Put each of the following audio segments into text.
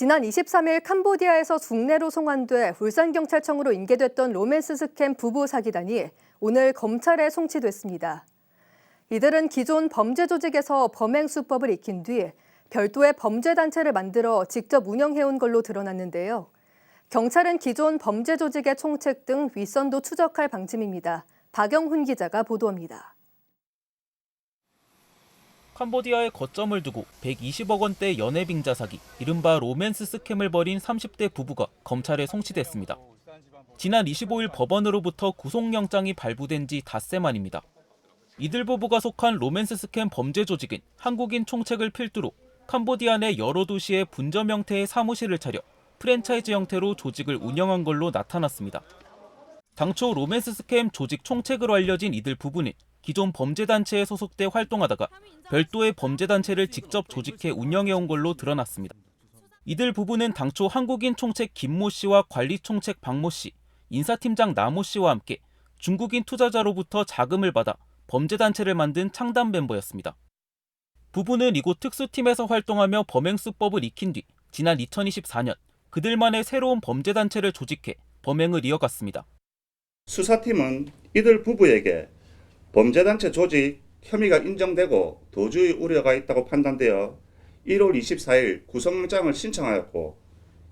지난 23일 캄보디아에서 국내로 송환돼 울산경찰청으로 인계됐던 로맨스 스캠 부부 사기단이 오늘 검찰에 송치됐습니다. 이들은 기존 범죄 조직에서 범행 수법을 익힌 뒤 별도의 범죄 단체를 만들어 직접 운영해온 걸로 드러났는데요. 경찰은 기존 범죄 조직의 총책 등 윗선도 추적할 방침입니다. 박영훈 기자가 보도합니다. 캄보디아에 거점을 두고 120억 원대 연애빙자 사기, 이른바 로맨스 스캠을 벌인 30대 부부가 검찰에 송치됐습니다. 지난 25일 법원으로부터 구속영장이 발부된 지 닷새 만입니다. 이들 부부가 속한 로맨스 스캠 범죄 조직은 한국인 총책을 필두로 캄보디아 내 여러 도시에 분점 형태의 사무실을 차려 프랜차이즈 형태로 조직을 운영한 걸로 나타났습니다. 당초 로맨스 스캠 조직 총책으로 알려진 이들 부부는 기존 범죄단체에 소속돼 활동하다가 별도의 범죄단체를 직접 조직해 운영해온 걸로 드러났습니다. 이들 부부는 당초 한국인 총책 김모 씨와 관리 총책 박모 씨, 인사팀장 나모 씨와 함께 중국인 투자자로부터 자금을 받아 범죄단체를 만든 창단 멤버였습니다. 부부는 이곳 특수팀에서 활동하며 범행 수법을 익힌 뒤 지난 2024년 그들만의 새로운 범죄단체를 조직해 범행을 이어갔습니다. 수사팀은 이들 부부에게 범죄단체 조직 혐의가 인정되고 도주의 우려가 있다고 판단되어 1월 24일 구속영장을 신청하였고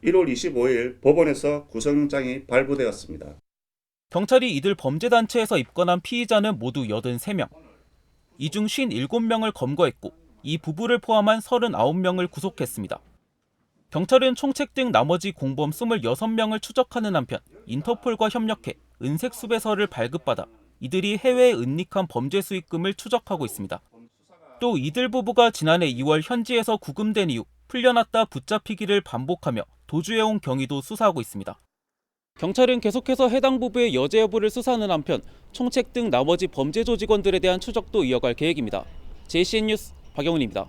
1월 25일 법원에서 구속영장이 발부되었습니다. 경찰이 이들 범죄단체에서 입건한 피의자는 모두 83명. 이 중 57명을 검거했고 이 부부를 포함한 39명을 구속했습니다. 경찰은 총책 등 나머지 공범 26명을 추적하는 한편 인터폴과 협력해 은색 수배서를 발급받아 이들이 해외에 은닉한 범죄 수익금을 추적하고 있습니다. 또 이들 부부가 지난해 2월 현지에서 구금된 이후 풀려났다 붙잡히기를 반복하며 도주해온 경위도 수사하고 있습니다. 경찰은 계속해서 해당 부부의 여죄 여부를 수사하는 한편 총책 등 나머지 범죄 조직원들에 대한 추적도 이어갈 계획입니다. JCN 뉴스 박영훈입니다.